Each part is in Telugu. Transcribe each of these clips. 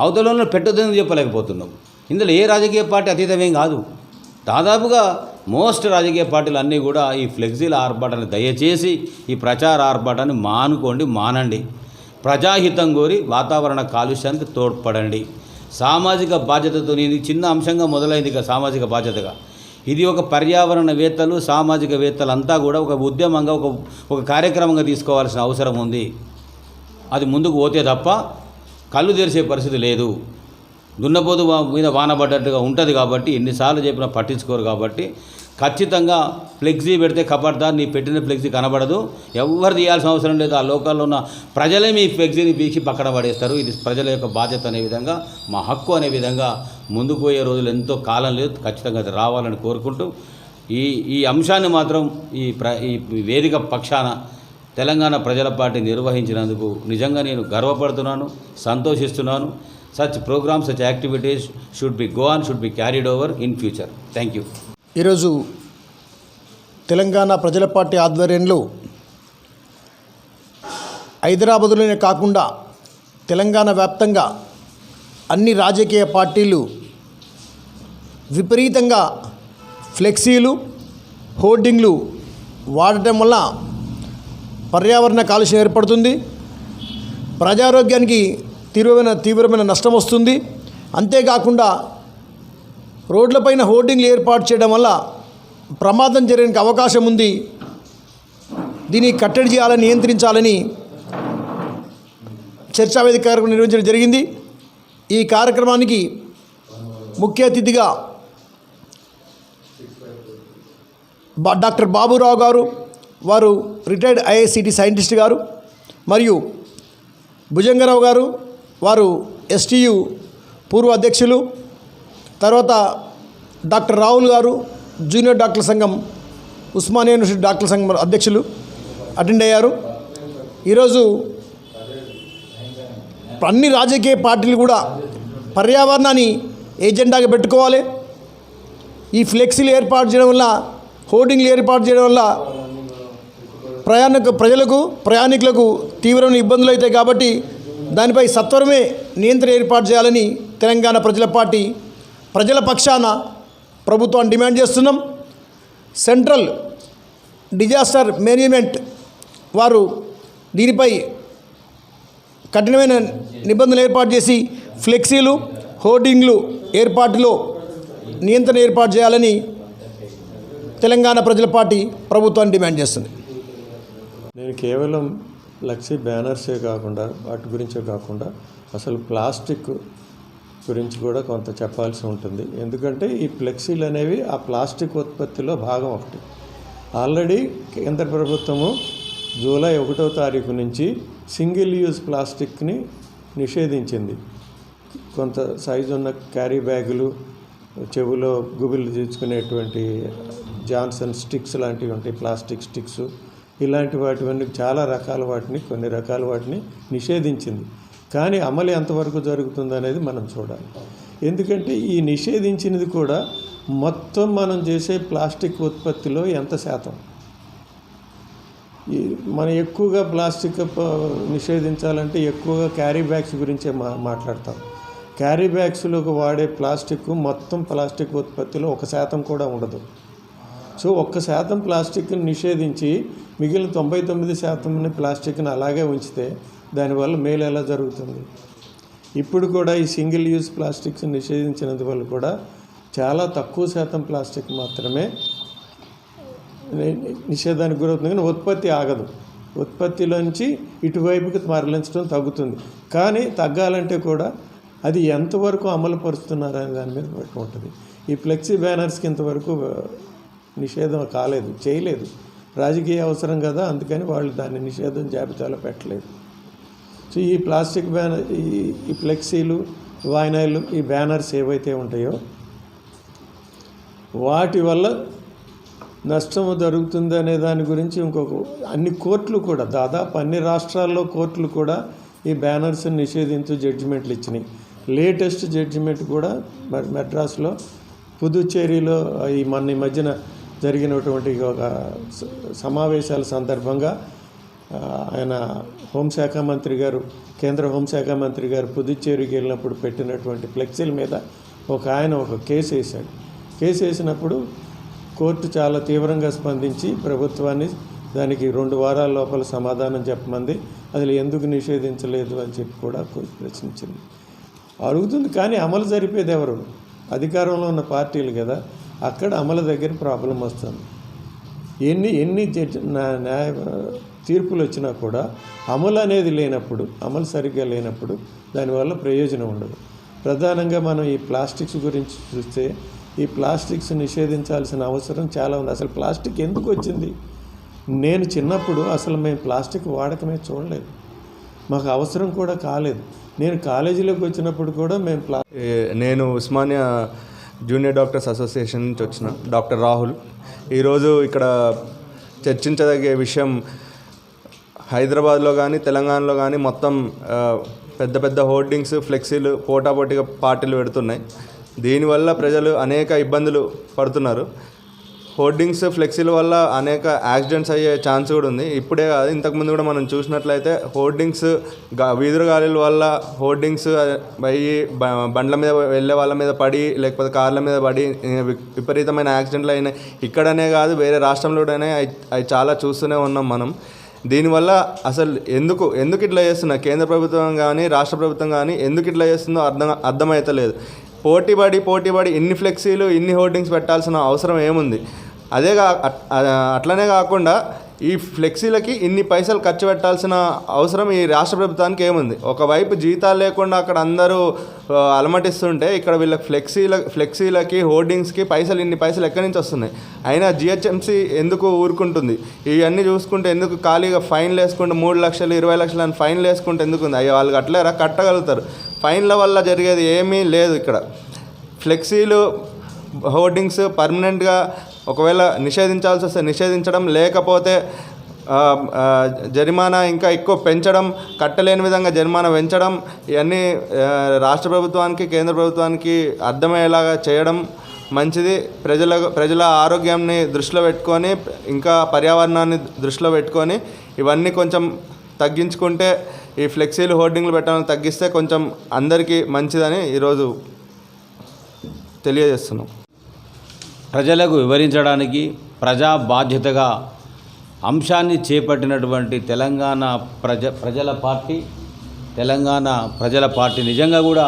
అవతలలో పెట్టొద్దని చెప్పలేకపోతున్నాం ఇందులో ఏ రాజకీయ పార్టీ అతీతమేం కాదు. దాదాపుగా మోస్ట్ రాజకీయ పార్టీలు అన్నీ కూడా ఈ ఫ్లెక్సీల ఆర్భాటాన్ని దయచేసి ఈ ప్రచార ఆర్భాటాన్ని మానుకోండి మానండి. ప్రజాహితం కోరి వాతావరణ కాలుష్యానికి తోడ్పడండి. సామాజిక బాధ్యతతో ఇది చిన్న అంశంగా మొదలైంది ఇక సామాజిక బాధ్యతగా. ఇది ఒక పర్యావరణవేత్తలు సామాజికవేత్తలంతా కూడా ఒక ఉద్యమంగా ఒక ఒక కార్యక్రమంగా తీసుకోవాల్సిన అవసరం ఉంది. అది ముందుకు పోతే తప్ప కళ్ళు తెరిచే పరిస్థితి లేదు. దున్నపోతు మీద వాన పడ్డట్టుగా ఉంటుంది కాబట్టి ఎన్నిసార్లు చెప్పినా పట్టించుకోరు కాబట్టి ఖచ్చితంగా ఫ్లెక్సీ పెడితే కబడ్దార్ నీ పెట్టిన ఫ్లెక్సీ కనబడదు. ఎవరు తీయాల్సిన అవసరం లేదు. ఆ లోకల్లో ఉన్న ప్రజలే మీ ఫ్లెక్సీని పీకి పక్కన పడేస్తారు. ఇది ప్రజల యొక్క బాధ్యత అనే విధంగా మా హక్కు అనే విధంగా ముందుకు పోయే రోజులు ఎంతో కాలం లేదు. ఖచ్చితంగా అది రావాలని కోరుకుంటూ ఈ ఈ అంశాన్ని మాత్రం ఈ ప్ర ఈ వేదిక పక్షాన తెలంగాణ ప్రజల పార్టీ నిర్వహించినందుకు నిజంగా నేను గర్వపడుతున్నాను సంతోషిస్తున్నాను. Such programs such activities should be go on should be carried over in future thank you ఈరోజు తెలంగాణ ప్రజల పార్టీ ఆధ్వర్యంలో హైదరాబాదులోనే కాకుండా తెలంగాణ వ్యాప్తంగా అన్ని రాజకీయ పార్టీలు విపరీతంగా ఫ్లెక్సీలు హోర్డింగ్లు వాడటం వల్ల పర్యావరణ కాలుష్యం ఏర్పడుతుంది. ప్రజారోగ్యానికి తీవ్రమైన తీవ్రమైన నష్టం వస్తుంది. అంతేకాకుండా రోడ్లపైన హోర్డింగ్లు ఏర్పాటు చేయడం వల్ల ప్రమాదం జరగడానికి అవకాశం ఉంది. దీన్ని కట్టడి చేయాలని నియంత్రించాలని చర్చావేదిక కార్యక్రమం నిర్వహించడం జరిగింది. ఈ కార్యక్రమానికి ముఖ్య అతిథిగా బా డాక్టర్ బాబురావు గారు వారు రిటైర్డ్ ఐఐసిటి సైంటిస్ట్ గారు మరియు భుజంగరావు గారు వారు ఎస్టీయు పూర్వ అధ్యక్షులు తర్వాత డాక్టర్ రాహుల్ గారు జూనియర్ డాక్టర్ సంఘం ఉస్మానియా యూనివర్సిటీ డాక్టర్ సంఘం అధ్యక్షులు అటెండ్ అయ్యారు. ఈరోజు అన్ని రాజకీయ పార్టీలు కూడా పర్యావరణాన్ని ఏజెండాగా పెట్టుకోవాలి. ఈ ఫ్లెక్సీలు ఏర్పాటు చేయడం వల్ల హోర్డింగ్లు ఏర్పాటు చేయడం వల్ల ప్రయాణకు ప్రజలకు ప్రయాణికులకు తీవ్రమైన ఇబ్బందులు అవుతాయి కాబట్టి దానిపై సత్వరమే నియంత్రణ ఏర్పాటు చేయాలని తెలంగాణ ప్రజల పార్టీ ప్రజల పక్షాన ప్రభుత్వాన్ని డిమాండ్ చేస్తున్నాం. సెంట్రల్ డిజాస్టర్ మేనేజ్మెంట్ వారు దీనిపై కఠినమైన నిబంధనలు ఏర్పాటు చేసి ఫ్లెక్సీలు హోర్డింగ్లు ఏర్పాటులో నియంత్రణ ఏర్పాటు చేయాలని తెలంగాణ ప్రజల పార్టీ ప్రభుత్వాన్ని డిమాండ్ చేస్తుంది. నేను కేవలం లక్సీ బ్యానర్సే కాకుండా వాటి గురించే కాకుండా అసలు ప్లాస్టిక్ గురించి కూడా కొంత చెప్పాల్సి ఉంటుంది. ఎందుకంటే ఈ ఫ్లెక్సీలు అనేవి ఆ ప్లాస్టిక్ ఉత్పత్తిలో భాగం ఒకటి. ఆల్రెడీ కేంద్ర ప్రభుత్వము జూలై ఒకటో తారీఖు నుంచి సింగిల్ యూజ్ ప్లాస్టిక్ని నిషేధించింది. కొంత సైజు ఉన్న క్యారీ బ్యాగులు చెవులో గుబిలు తీసుకునేటువంటి జాన్సన్ స్టిక్స్ లాంటివి ఉంటాయి ప్లాస్టిక్ స్టిక్స్. ఇలాంటి వాటివన్నీ చాలా రకాల వాటిని కొన్ని రకాల వాటిని నిషేధించింది. కానీ అమలు ఎంతవరకు జరుగుతుంది అనేది మనం చూడాలి. ఎందుకంటే ఈ నిషేధించినది కూడా మొత్తం మనం చేసే ప్లాస్టిక్ ఉత్పత్తిలో ఎంత శాతం? ఈ మనం ఎక్కువగా ప్లాస్టిక్ నిషేధించాలంటే ఎక్కువగా క్యారీ బ్యాగ్స్ గురించే మా మాట్లాడతాం. క్యారీ బ్యాగ్స్లోకి వాడే ప్లాస్టిక్ మొత్తం ప్లాస్టిక్ ఉత్పత్తిలో ఒక శాతం కూడా ఉండదు. సో ఒక్క శాతం ప్లాస్టిక్ని నిషేధించి మిగిలిన తొంభై తొమ్మిది శాతం ప్లాస్టిక్ని అలాగే ఉంచితే దానివల్ల మేలు ఎలా జరుగుతుంది? ఇప్పుడు కూడా ఈ సింగిల్ యూజ్ ప్లాస్టిక్స్ నిషేధించినందువల్ల కూడా చాలా తక్కువ శాతం ప్లాస్టిక్ మాత్రమే నిషేధానికి గురవుతుంది కానీ ఉత్పత్తి ఆగదు. ఉత్పత్తిలోంచి ఇటువైపుకి మరలించడం తగ్గుతుంది. కానీ తగ్గాలంటే కూడా అది ఎంతవరకు అమలు పరుస్తున్నారు అనే దాని మీద ఉంటుంది. ఈ ఫ్లెక్సీ బ్యానర్స్కి ఇంతవరకు నిషేధం కాలేదు చేయలేదు. రాజకీయ అవసరం కదా అందుకని వాళ్ళు దాన్ని నిషేధం జాబితాలో పెట్టలేదు. సో ఈ ప్లాస్టిక్ బ్యానర్ ఈ ఫ్లెక్సీలు వాయినాయిలు ఈ బ్యానర్స్ ఏవైతే ఉంటాయో వాటి వల్ల నష్టము జరుగుతుంది అనే దాని గురించి ఇంకొక అన్ని కోర్టులు కూడా దాదాపు అన్ని రాష్ట్రాల్లో కోర్టులు కూడా ఈ బ్యానర్స్ని నిషేధించు జడ్జిమెంట్లు ఇచ్చినాయి. లేటెస్ట్ జడ్జిమెంట్ కూడా మరి మెడ్రాస్లో పుదుచ్చేరిలో ఈ మన ఈ మధ్యన జరిగినటువంటి ఒక స- సమావేశాల సందర్భంగా ఆయన హోంశాఖ మంత్రి గారు కేంద్ర హోంశాఖ మంత్రి గారు పుదుచ్చేరికి వెళ్ళినప్పుడు పెట్టినటువంటి ఫ్లెక్సీల మీద ఒక ఆయన ఒక కేసు వేశాడు. కేసు వేసినప్పుడు కోర్టు చాలా తీవ్రంగా స్పందించి ప్రభుత్వాన్ని దానికి రెండు వారాల లోపల సమాధానం చెప్పమంది అది ఎందుకు నిషేధించలేదు? అని చెప్పి కూడా ప్రశ్నించింది. అడుగుతుంది కానీ అమలు జరిపేది ఎవరు? అధికారంలో ఉన్న పార్టీలు కదా. అక్కడ అమలు దగ్గర ప్రాబ్లం వస్తుంది. ఎన్ని ఎన్ని న్యాయ తీర్పులు వచ్చినా కూడా అమలు అనేది లేనప్పుడు అమలు సరిగ్గా లేనప్పుడు దానివల్ల ప్రయోజనం ఉండదు. ప్రధానంగా మనం ఈ ప్లాస్టిక్స్ గురించి చూస్తే ఈ ప్లాస్టిక్స్ నిషేధించాల్సిన అవసరం చాలా ఉంది. అసలు ప్లాస్టిక్ ఎందుకు వచ్చింది? నేను చిన్నప్పుడు అసలు మేము ప్లాస్టిక్ వాడకమే చూడలేదు. మాకు అవసరం కూడా కాలేదు. నేను కాలేజీలోకి వచ్చినప్పుడు కూడా మేము ప్లా నేను ఉస్మానియా జూనియర్ డాక్టర్స్ అసోసియేషన్ నుంచి వచ్చిన డాక్టర్ రాహుల్. ఈరోజు ఇక్కడ చర్చించదగే విషయం హైదరాబాద్లో కానీ తెలంగాణలో కానీ మొత్తం పెద్ద పెద్ద హోర్డింగ్స్ ఫ్లెక్సీలు పోటాపోటీగా పార్టీలు పెడుతున్నాయి. దీనివల్ల ప్రజలు అనేక ఇబ్బందులు పడుతున్నారు. హోర్డింగ్స్ ఫ్లెక్సీల వల్ల అనేక యాక్సిడెంట్స్ అయ్యే ఛాన్స్ కూడా ఉంది. ఇప్పుడే కాదు ఇంతకుముందు కూడా మనం చూసినట్లయితే హోర్డింగ్స్ వీధుల గాలిల వల్ల హోర్డింగ్స్ అయ్యి బండ్ల మీద వెళ్ళే వాళ్ళ మీద పడి లేకపోతే కార్ల మీద పడి విపరీతమైన యాక్సిడెంట్లు అయినాయి. ఇక్కడనే కాదు వేరే రాష్ట్రంలో అవి అవి చాలా చూస్తూనే ఉన్నాం మనం. దీనివల్ల అసలు ఎందుకు ఎందుకు ఇట్లా చేస్తున్నా? కేంద్ర ప్రభుత్వం కానీ రాష్ట్ర ప్రభుత్వం కానీ ఎందుకు ఇట్లా చేస్తుందో అర్థం అర్థమవుతలేదు పోటీపడి పోటీపడి ఇన్ని ఫ్లెక్సీలు ఇన్ని హోర్డింగ్స్ పెట్టాల్సిన అవసరం ఏముంది? అదే కా అట్లనే కాకుండా ఈ ఫ్లెక్సీలకి ఇన్ని పైసలు ఖర్చు పెట్టాల్సిన అవసరం ఈ రాష్ట్ర ప్రభుత్వానికి ఏముంది? ఒకవైపు జీతాలు లేకుండా అక్కడ అందరూ అలమటిస్తుంటే ఇక్కడ వీళ్ళ ఫ్లెక్సీల ఫ్లెక్సీలకి హోర్డింగ్స్కి పైసలు ఇన్ని పైసలు ఎక్కడి నుంచి వస్తున్నాయి? అయినా జిహెచ్ఎంసీ ఎందుకు ఊరుకుంటుంది? ఇవన్నీ చూసుకుంటే ఎందుకు ఖాళీగా ఫైన్లు వేసుకుంటే మూడు లక్షలు ఇరవై లక్షలు అని ఫైన్లు వేసుకుంటే ఎందుకు ఉంది అయ్యో వాళ్ళు కట్టలేరా? కట్టగలుగుతారు. ఫైన్ల వల్ల జరిగేది ఏమీ లేదు ఇక్కడ. ఫ్లెక్సీలు హోర్డింగ్స్ పర్మనెంట్గా ఒకవేళ నిషేధించాల్సి వస్తే నిషేధించడం లేకపోతే జరిమానా ఇంకా ఎక్కువ పెంచడం కట్టలేని విధంగా జరిమానా పెంచడం ఇవన్నీ రాష్ట్ర ప్రభుత్వానికి కేంద్ర ప్రభుత్వానికి అర్థమయ్యేలాగా చేయడం మంచిది. ప్రజల ప్రజల ఆరోగ్యాన్ని దృష్టిలో పెట్టుకొని ఇంకా పర్యావరణాన్ని దృష్టిలో పెట్టుకొని ఇవన్నీ కొంచెం తగ్గించుకుంటే ఈ ఫ్లెక్సీలు హోర్డింగ్లు పెట్టడం తగ్గిస్తే కొంచెం అందరికీ మంచిదని ఈరోజు తెలియజేస్తున్నాం. ప్రజలకు వివరించడానికి ప్రజా బాధ్యతగా అంశాన్ని చేపట్టినటువంటి తెలంగాణ ప్రజ ప్రజల పార్టీ తెలంగాణ ప్రజల పార్టీ నిజంగా కూడా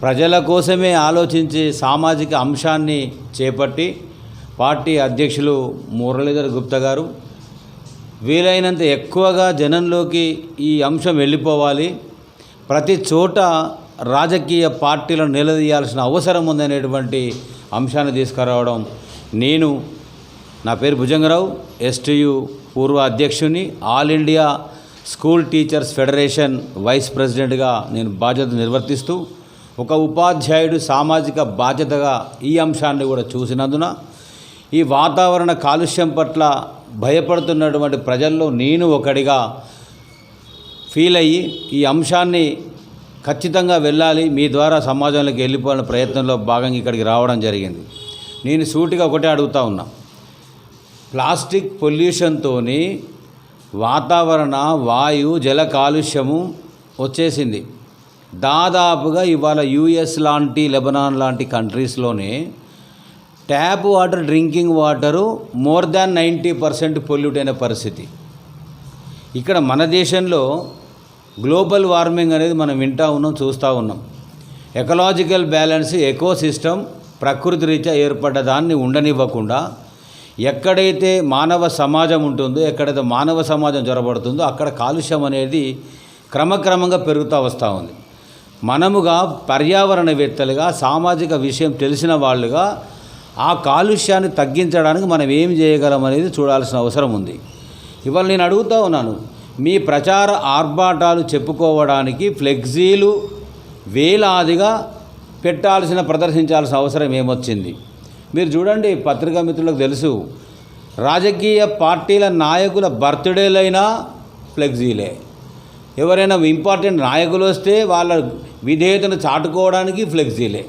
ప్రజల కోసమే ఆలోచించి సామాజిక అంశాన్ని చేపట్టి పార్టీ అధ్యక్షులు మురళీధర్ గుప్తా గారు వీలైనంత ఎక్కువగా జనంలోకి ఈ అంశం వెళ్ళిపోవాలి. ప్రతి చోట రాజకీయ పార్టీలను నిలదీయాల్సిన అవసరం ఉందనేటువంటి అంశాన్ని తీసుకురావడం. నేను నా పేరు భుజంగరావు ఎస్టీయు పూర్వ అధ్యక్షుని all India school teachers federation vice ప్రెసిడెంట్గా నేను బాధ్యత నిర్వర్తిస్తూ ఒక ఉపాధ్యాయుడు సామాజిక బాధ్యతగా ఈ అంశాన్ని కూడా చూసినందున ఈ వాతావరణ కాలుష్యం పట్ల భయపడుతున్నటువంటి ప్రజల్లో నేను ఒకడిగా ఫీల్ అయ్యి ఈ అంశాన్ని ఖచ్చితంగా వెళ్ళాలి మీ ద్వారా సమాజంలోకి వెళ్ళిపోవాలని ప్రయత్నంలో భాగంగా ఇక్కడికి రావడం జరిగింది. నేను సూటిగా ఒకటే అడుగుతా ఉన్నా. ప్లాస్టిక్ పొల్యూషన్తో వాతావరణ వాయు జల కాలుష్యము వచ్చేసింది. దాదాపుగా ఇవాళ యుఎస్ లాంటి లెబనాన్ లాంటి కంట్రీస్లోనే tap water drinking water more than ninety percent pollute అయిన పరిస్థితి. ఇక్కడ మన దేశంలో గ్లోబల్ వార్మింగ్ అనేది మనం వింటూ ఉన్నాం చూస్తూ ఉన్నాం. ఎకలాజికల్ బ్యాలెన్స్ ఎకో సిస్టమ్ ప్రకృతి రీత్యా ఏర్పడ్డ దాన్ని ఉండనివ్వకుండా ఎక్కడైతే మానవ సమాజం ఉంటుందో ఎక్కడైతే మానవ సమాజం జొరబడుతుందో అక్కడ కాలుష్యం అనేది క్రమక్రమంగా పెరుగుతూ వస్తూ ఉంది. మనముగా పర్యావరణవేత్తలుగా సామాజిక విషయం తెలిసిన వాళ్ళుగా ఆ కాలుష్యాన్ని తగ్గించడానికి మనం ఏం చేయగలం అనేది చూడాల్సిన అవసరం ఉంది. ఇవాళ నేను అడుగుతా ఉన్నాను మీ ప్రచార ఆర్భాటాలు చెప్పుకోవడానికి ఫ్లెక్సీలు వేలాదిగా పెట్టాల్సిన ప్రదర్శించాల్సిన అవసరం ఏమొచ్చింది? మీరు చూడండి పత్రికా మిత్రులకు తెలుసు రాజకీయ పార్టీల నాయకుల బర్త్డేలైనా ఫ్లెక్సీలే. ఎవరైనా ఇంపార్టెంట్ నాయకులు వస్తే వాళ్ళ విధేయతను చాటుకోవడానికి ఫ్లెక్సీలే.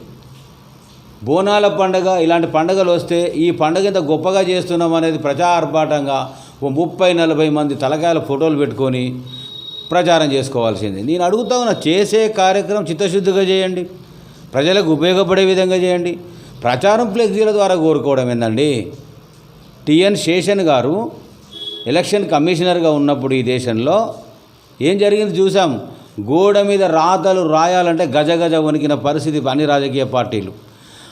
బోనాల పండగ ఇలాంటి పండగలు వస్తే ఈ పండుగ ఇంత గొప్పగా చేస్తున్నాం అనేది ప్రజా ఆర్భాటంగా ఓ ముప్పై నలభై మంది తలకాయల ఫోటోలు పెట్టుకొని ప్రచారం చేసుకోవాల్సింది. నేను అడుగుతా ఉన్నా చేసే కార్యక్రమం చిత్తశుద్ధిగా చేయండి. ప్రజలకు ఉపయోగపడే విధంగా చేయండి. ప్రచారం ఫ్లెక్సీల ద్వారా కోరుకోవడం ఏందండి? టిఎన్ శేషన్ గారు ఎలక్షన్ కమిషనర్గా ఉన్నప్పుడు ఈ దేశంలో ఏం జరిగింది చూసాం గోడ మీద రాతలు రాయాలంటే గజ గజ వణికిన పరిస్థితి అన్ని రాజకీయ పార్టీలు.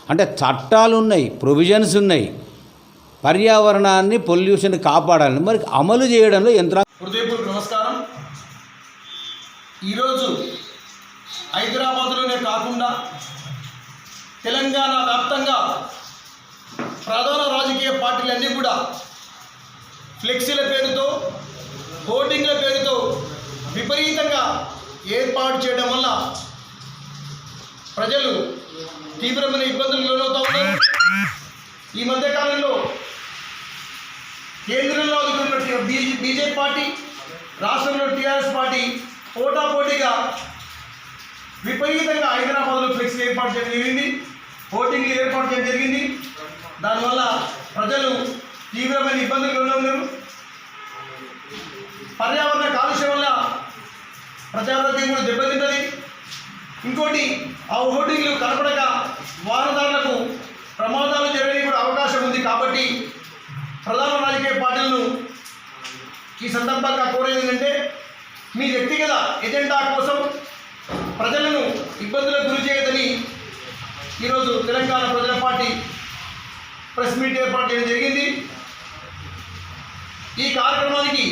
అంటే చట్టాలు ఉన్నాయి ప్రొవిజన్స్ ఉన్నాయి. పర్యావరణాన్ని పొల్యూషన్ కాపాడాలని. మరి అమలు చేయడంలో యంత్రా హృదయపూర్వక నమస్కారం. ఈరోజు హైదరాబాద్లోనే కాకుండా తెలంగాణ వ్యాప్తంగా ప్రధాన రాజకీయ పార్టీలన్నీ కూడా ఫ్లెక్సీల పేరుతో హోర్డింగ్ల పేరుతో విపరీతంగా ఏర్పాటు చేయడం వల్ల ప్రజలు తీవ్రమైన ఇబ్బందులు లోనవుతా ఉన్నారు. ఈ మధ్యకాలంలో కేంద్రంలో అధికారంలో బీజేపీ పార్టీ రాష్ట్రంలో టీఆర్ఎస్ పార్టీ పోటాపోటీగా విపరీతంగా హైదరాబాద్లో ఫ్లెక్స్ ఏర్పాటు చేయడం జరిగింది. ఓటింగ్లు ఏర్పాటు చేయడం జరిగింది. దానివల్ల ప్రజలు తీవ్రమైన ఇబ్బందులు ఉన్నారు. పర్యావరణ కాలుష్యం వల్ల ప్రజారోగ్యం కూడా దెబ్బతింటుంది. ఇంకోటి ఆ హోర్డింగ్లు కనపడక వారదారులకు ప్రమాదాలు జరగడానికి కూడా అవకాశం ఉంది కాబట్టి ప్రధాన రాజకీయ పార్టీలను ఈ సందర్భంగా కోరేది ఏంటంటే మీ వ్యక్తిగత ఎజెండా కోసం ప్రజలను ఇబ్బందులకు గురి చేయదని ఈరోజు తెలంగాణ ప్రజల పార్టీ ప్రెస్ మీట్ ఏర్పాటు చేయడం జరిగింది. ఈ కార్యక్రమానికి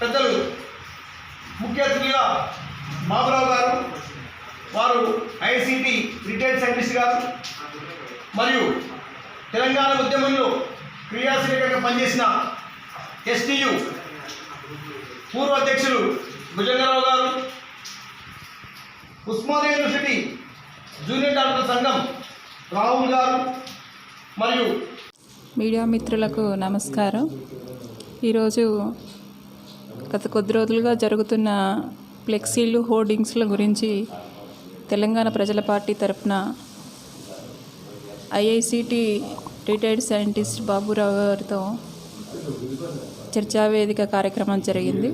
పెద్దలు ముఖ్య అతిథిగా బాబురావు గారు వారు ఐసీటీ రిటైర్డ్ సైంటిస్ట్ గారు మరియు తెలంగాణ ఉద్యమంలో క్రియాశీలకంగా పనిచేసిన ఎస్టీయు పూర్వ అధ్యక్షులు భుజంగరావు గారు ఉస్మానియా యూనివర్సిటీ జూనియర్ డాక్టర్ సంఘం రాహుల్ గారు మరియు మీడియా మిత్రులకు నమస్కారం. ఈరోజు గత కొద్ది రోజులుగా జరుగుతున్న ఫ్లెక్సీలు హోర్డింగ్స్ల గురించి తెలంగాణ ప్రజల పార్టీ తరఫున ఐఐసిటి రిటైర్డ్ సైంటిస్ట్ బాబురావు గారితో చర్చా వేదిక కార్యక్రమం జరిగింది.